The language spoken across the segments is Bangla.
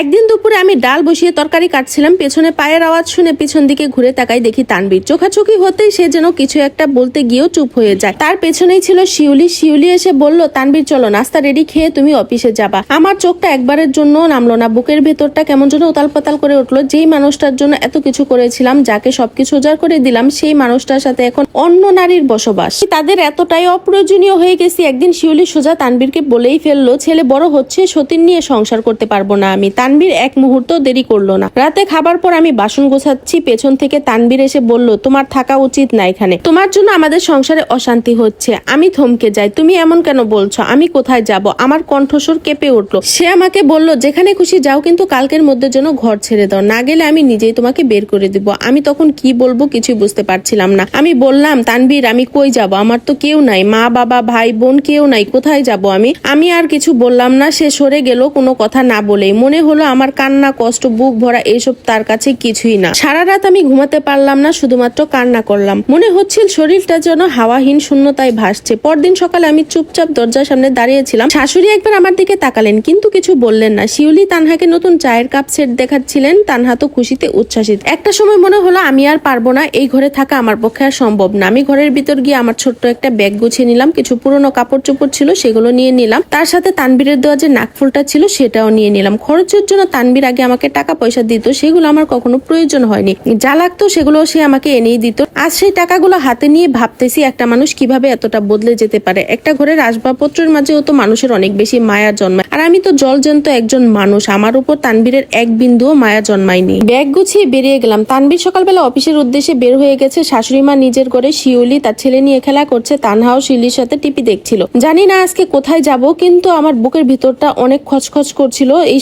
একদিন দুপুরে আমি ডাল বসিয়ে তরকারি কাটছিলাম, পেছনে পায়ের আওয়াজ শুনে পিছন দিকে ঘুরে তাকাই দেখি তানবীর চোখাচোখি হতেই সে যেন কিছু একটা বলতে গিয়েও চুপ হয়ে যায়। তার পেছনেই ছিল শিউলি। শিউলি এসে বলল তানবীর চলো, নাস্তা রেডি খেয়ে তুমি অফিসে যাবা। আমার চোখটা একবারের জন্য নামলো না। বুকের ভেতরটা কেমন যেন উতাল পাতাল করে উঠল। যেই মানুষটার জন্য এত কিছু করেছিলাম, যাকে সবকিছু উজাড় করে দিলাম, সেই মানুষটার সাথে এখন অন্য নারীর বসবাস। তাদের এতটাই অপ্রয়োজনীয় হয়ে গেছি। একদিন শিউলি সোজা তানবীরকে বলেই ফেলল, ছেলে বড় হচ্ছে, সতীন নিয়ে সংসার করতে পারব না আমি। তানবীর এক মুহূর্ত দেরি করল না। রাতে খাবার পর আমি বাসন গোছাচ্ছি, পেছন থেকে তানবীর এসে বলল, তোমার থাকা উচিত না এখানে। তোমার জন্য আমাদের সংসারে অশান্তি হচ্ছে। আমি থমকে যাই। তুমি এমন কেন বলছো? আমি কোথায় যাব? আমার কণ্ঠস্বর কেঁপে উঠল। সে আমাকে বলল, যেখানে খুশি যাও, কিন্তু কালকের মধ্যে যেন ঘর ছেড়ে দাও। না গেলে আমি নিজেই তোমাকে বের করে দিব। আমি তখন কি বলব কিছুই বুঝতে পারছিলাম না। আমি বললাম তানবীর আমি কই যাব? আমার তো কেউ নাই। মা, বাবা, ভাই, বোন কেউ নাই। কোথায় যাব আমি? আমি আর কিছু বললাম না। সে সরে গেল কোনো কথা না বলেই। মনে হলো আমার কান্না, কষ্ট, বুক ভরা এসব তার কাছে কিছুই না। সারা রাত আমি ঘুমাতে পারলাম না, শুধুমাত্র কান্না করলাম। মনে হচ্ছিল শরীরটা যেন হাওয়াহীন শূন্যতায় ভাসছে। পরদিন সকালে আমি চুপচাপ দরজার সামনে দাঁড়িয়েছিলাম। শাশুড়ি একবার আমার দিকে তাকালেন, কিন্তু কিছু বললেন না। শিউলি তানহাকে নতুন চায়ের কাপ সেট দেখাচ্ছিলেন। তানহা তো খুশিতে উচ্ছ্বাসিত। একটা সময় মনে হলো, আমি আর পারব না, এই ঘরে থাকা আমার পক্ষে আর সম্ভব না। আমি ঘরের ভিতর গিয়ে আমার ছোট্ট একটা ব্যাগ গুছিয়ে নিলাম। কিছু পুরনো কাপড় চোপড় ছিল, সেগুলো নিয়ে নিলাম। তার সাথে তানবীরের দেওয়া যে নাকফুলটা ছিল, সেটাও নিয়ে নিলাম। খরচের জন্য তানবীর আগে আমাকে টাকা পয়সা দিত, সেগুলো আমার কখনো প্রয়োজন হয়নি। যা লাগতো সেগুলো সে আমাকে এনেই দিত। আজ সেই টাকাগুলো হাতে নিয়ে ভাবতেছি একটা মানুষ কীভাবে এতটা বদলে যেতে পারে। একটা ঘরের আসবাবপত্রের মাঝেও তো মানুষের অনেক বেশি মায়া জন্মায়। আর আমি তো জল জলজন্ত একজন মানুষ, আমার উপর তানবীরের এক বিন্দুও মায়া জন্মায়নি। ব্যাগ গুছিয়ে বেরিয়ে গেলাম। তানবীর সকালবেলা অফিসের উদ্দেশ্যে বের হয়ে গেছে। শাশুড়ি মা নিজের করে শিউলি, তার ছেলে নিয়ে খেলা করছে, তানহাও শিউলির সাথে টিপি দেখছিল। জানি না আজকে কোথায় যাব, কিন্তু আমার বুকের ভিতরটা অনেক খচখচ করছিল। এই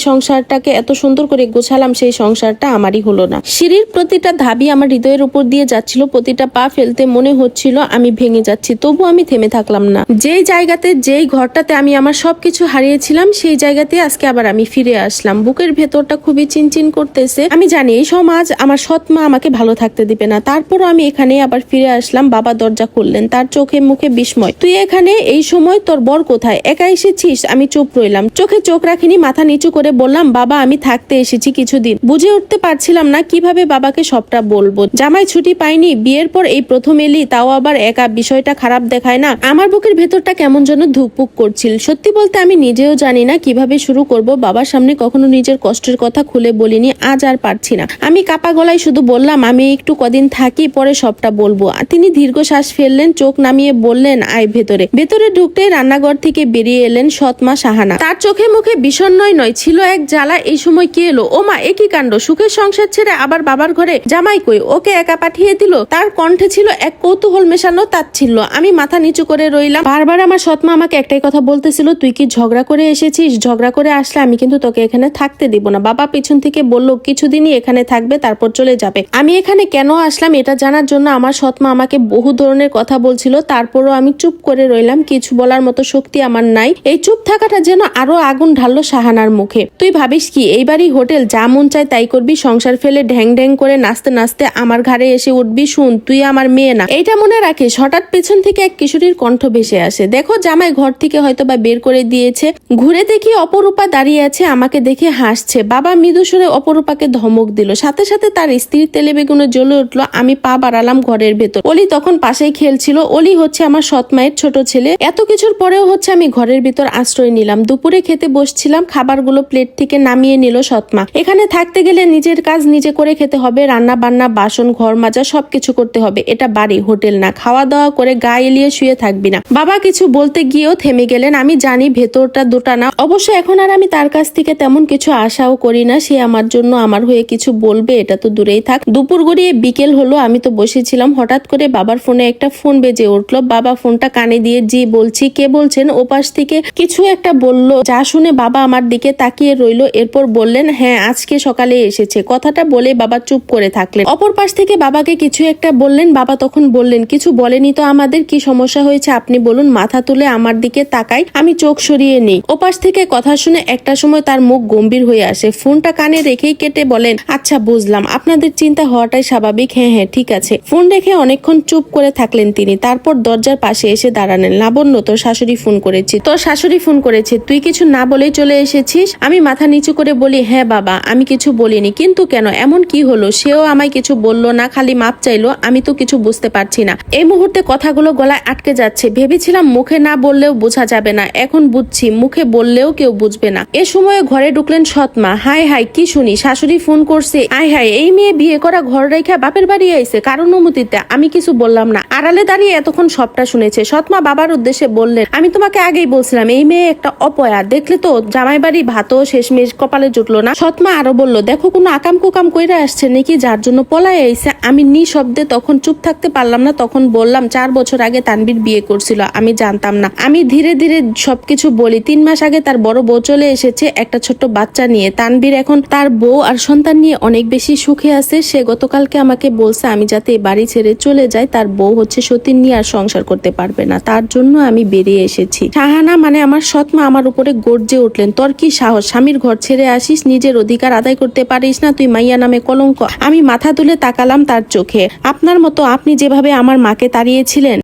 সংসারটাকে এত সুন্দর করে গোছালাম, সেই সংসারটা আমারই হলো না। সিঁড়ির প্রতিটা ধাবি আমার হৃদয়ের উপর দিয়ে যাচ্ছিল, প্রতিটা পা ফেলতে মনে হচ্ছিল আমি ভেঙে যাচ্ছি তবু আমি থেমে থাকলাম না। যেই জায়গাতে, যেই ঘরটাতে আমি আমার সবকিছু হারিয়েছিলাম, সেই জায়গাতে আজকে আবার আমি ফিরে আসলাম। বুকের ভেতরটা খুবই চিনচিন করতেছে। আমি জানি এই সমাজ আমার সৎ মা আমাকে ভালো থাকতে দিবে না। তারপরও আমি এখানে আবার ফিরে আসলাম, বাবা দরজা খুললেন, তার চোখে মুখে বিস্ময়। তুই এখানে? এই সময় তোর বর কোথায়? একা এসেছিস? আমি চুপ রইলাম। চোখে চোখ রাখিনি, মাথা নিচু করে বললাম বাবা, আমি থাকতে এসেছি কিছুদিন। বুঝে উঠতে পারছিলাম না কীভাবে বাবাকে সবটা বলব। জামাই ছুটি পাইনি বিয়ের পর এই প্রথম এলি, তাও আবার একা, বিষয়টা খারাপ দেখায় না। আমার বুকের ভেতরটা কেমন যেন ধুকপুক করছিল। সত্যি বলতে আমি নিজেও জানি না কীভাবে শুরু করব, বাবার সামনে কখনো নিজের কষ্টের কথা খুলে বলিনি, আজ আর পারছি না। আমি কাপা গলায় শুধু বললাম, আমি একটু কদিন থাকি, পরে সবটা বলব। তিনি দীর্ঘশ্বাস ফেললেন, চোখ নামিয়ে বললেন, আয় ভেতরে। ভেতরে ঢুকতে রান্নাঘর থেকে বেরিয়ে এলেন সৎমা সাহানা। তার চোখে মুখে বিষণ্ণয় নয়, ছিল এক জ্বালা এই সময় কি এলো? ও মা একই কাণ্ড? সুখের সংসার ছেড়ে আবার বাবার ঘরে জামাই কই? ওকে একা পাঠিয়ে দিল? তার কণ্ঠে ছিল এক কৌতূহল মেশানো তাচ্ছিল্য। আমি মাথা নিচু করে রইলাম। বারবার আমার সৎমা আমাকে একটাই কথা বলতেছিল, তুই কি ঝগড়া করে এসেছিস? ঝগড়া করে আসলে আমি কিন্তু তোকে এখানে থাকতে দিব না। বাবা পিছন থেকে বলল, কিছুদিনই এখানে থাকবে, তারপর চলে যাবে। আমি এখানে কেন আসলাম এটা জানার জন্য আমার সৎমা আমাকে বহু ধরনের কথা বলছিল, তারপরও আমি চুপ করে রইলাম। কিছু বলার মতো শক্তি আমার নাই। এই চুপ থাকাটা যেন আরও আগুন ঢাললো সাহানার মুখে। তুই ভাবিস কি, এইবারই হোটেল যা মন চায় তাই করবি, সংসার ফেলে ঢ্যাং ঢ্যাং করে নাচতে নাচতে আমার ঘাড়ে এসে উঠবি, শুন, তুই আমার মেয়ে না। এইটা মনে রাখিস, হঠাৎ পেছন থেকে এক কিশোরীর কণ্ঠ ভেসে আসে। দেখো, জামাই ঘর থেকে হয়তো বা বের করে দিয়েছে। ঘুরে দেখি অপরূপা দাঁড়িয়ে আছে, আমাকে দেখে হাসছে। বাবা মৃদু সুরে অপরূপাকে ধমক দিল। সাথে সাথে তার স্ত্রীর তেলে বেগুনে জ্বলে উঠল, আমি পা বাড়ালাম ঘরের ভেতর। অলি তখন পাশেই খেলছিল। অলি হচ্ছে আমার সৎ মায়ের ছোট ছেলে। এত কিছুর পরেও হচ্ছে আমি ঘরের ভিতর আশ্রয় নিলাম। দুপুরে খেতে বসছিলাম, খাবারগুলো প্লেট থেকে নামিয়ে নিল সৎমা। এখানে থাকতে গেলে নিজের কাজ নিজে করে খেতে হবে রান্না বান্না বাসন, ঘর মাজা সবকিছু করতে হবে। এটা বাড়ি, হোটেল না। খাওয়া দাওয়া করে গা এলিয়ে শুয়ে থাকবি না। বাবা কিছু বলতে গিয়েও থেমে গেলেন। আমি জানি ভেতরটা দুটা না। অবশ্য এখন আর আমি তার কাছ থেকে তেমন কিছু আশাও করি না। সে আমার জন্য আমার হয়ে কিছু বলবে, এটা তো দূরেই থাক। দুপুর গড়িয়ে বিকেল হলো, আমি তো বসেছিলাম। হঠাৎ করে বাবার ফোনে একটা ফোন বেজে উঠল। বাবা ফোনটা কানে দিয়ে জি বলছি। কে বলছেন? ওপাশ থেকে কিছু একটা বলল। যা শুনে বাবা আমার দিকে তাকিয়ে রইল এরপর বললেন হ্যাঁ আজকে সকালে এসেছে। কথাটা বলে বাবা চুপ করে থাকলেন। অপর পাশ থেকে বাবাকে কিছু একটা বললেন। বাবা তখন বললেন, কিছু বলেনি তো আমাদের? কি সমস্যা হয়েছে? আপনি বলুন, মাথা তুলে আমার দিকে তাকাই, আমি চোখ সরিয়ে নেই। ওপাশ থেকে কথা শুনে একটা সময় তার মুখ গম্ভীর হয়ে আসে। ফোনটা কানে রেখেই কেটে বলেন আচ্ছা বুঝলাম। আপনাদের চিন্তা হওয়াটাই স্বাভাবিক। হ্যাঁ হ্যাঁ ঠিক আছে। ফোন রেখে অনেকক্ষণ চুপ করে থাকলেন তিনি। তারপর দরজার পাশে এসে দাঁড়ালেন। লাবণ্য, তোর শাশুড়ি ফোন করেছি। তোর শাশুড়ি ফোন করেছে? তুই কিছু না বলেই চলে এসেছিস? আমি মাথা নিচু নিচু করে বলি হ্যাঁ বাবা, আমি কিছু বলিনি। কিন্তু কেন? এমন কি হলো? সেও আমায় কিছু বলল না, খালি মাপ চাইলো। আমি তো কিছু বুঝতে পারছি না। এই মুহূর্তে কথাগুলো গলায় আটকে যাচ্ছে। ভেবেছিলাম মুখে না বললেও বোঝা যাবে না। এখন বুঝছি, মুখে বললেও কেউ বুঝবে না। এ সময়ে ঘরে ঢুকলেন সৎমা। হাই হাই কি শুনি? শাশুড়ি ফোন করছে। আই হাই এই মেয়ে বিয়ে করা ঘর রেখা বাপের বাড়ি আইছে। কারণ অনুমতিতে আমি কিছু বললাম না। আড়ালে দাঁড়িয়ে এতক্ষণ সবটা শুনেছে। সৎমা বাবার উদ্দেশ্যে বললেন, আমি তোমাকে আগেই বলছিলাম, এই মেয়ে একটা অপয়া। দেখলে তো জামাই বাড়ি ভাতও শেষমেশ কপালে জুটলো না। সৎমা আরও বলল, দেখো কোনো আকাম কুকাম কইরা আসছে নাকি যার জন্য পলায় আইছে। আমি নিঃশব্দে তখন চুপ থাকতে পারলাম না, তখন বললাম, চার বছর আগে তানবীর বিয়ে করছিল, আমি জানতাম না। আমি ধীরে ধীরে সবকিছু বলি, তিন মাস আগে তার বড় বউ চলে এসেছে একটা ছোট্ট বাচ্চা নিয়ে। তানবীর এখন তার বউ আর সন্তান নিয়ে অনেক বেশি সুখে আছে। সে গতকালকে আমাকে বলছে, আমি যাতে এই বাড়ি ছেড়ে চলে যাই, তার বউ হচ্ছে সতীন নিয়ে আর সংসার করতে পারবে না। তার জন্য আমি বেরিয়ে এসেছি। শাহানা মানে আমার সৎমা আমার উপরে গর্জে উঠলেন। তোর কি সাহস? স্বামীর ঘর ছেড়ে আসিস, নিজের অধিকার আদায় করতে পারিস না, তুই মাইয়া নামে কলঙ্ক। আমি মাথা তুলে তাকালাম তার চোখে। আপনার মতো আপনি যেভাবে আমার মাকে তাড়িয়েছিলেন।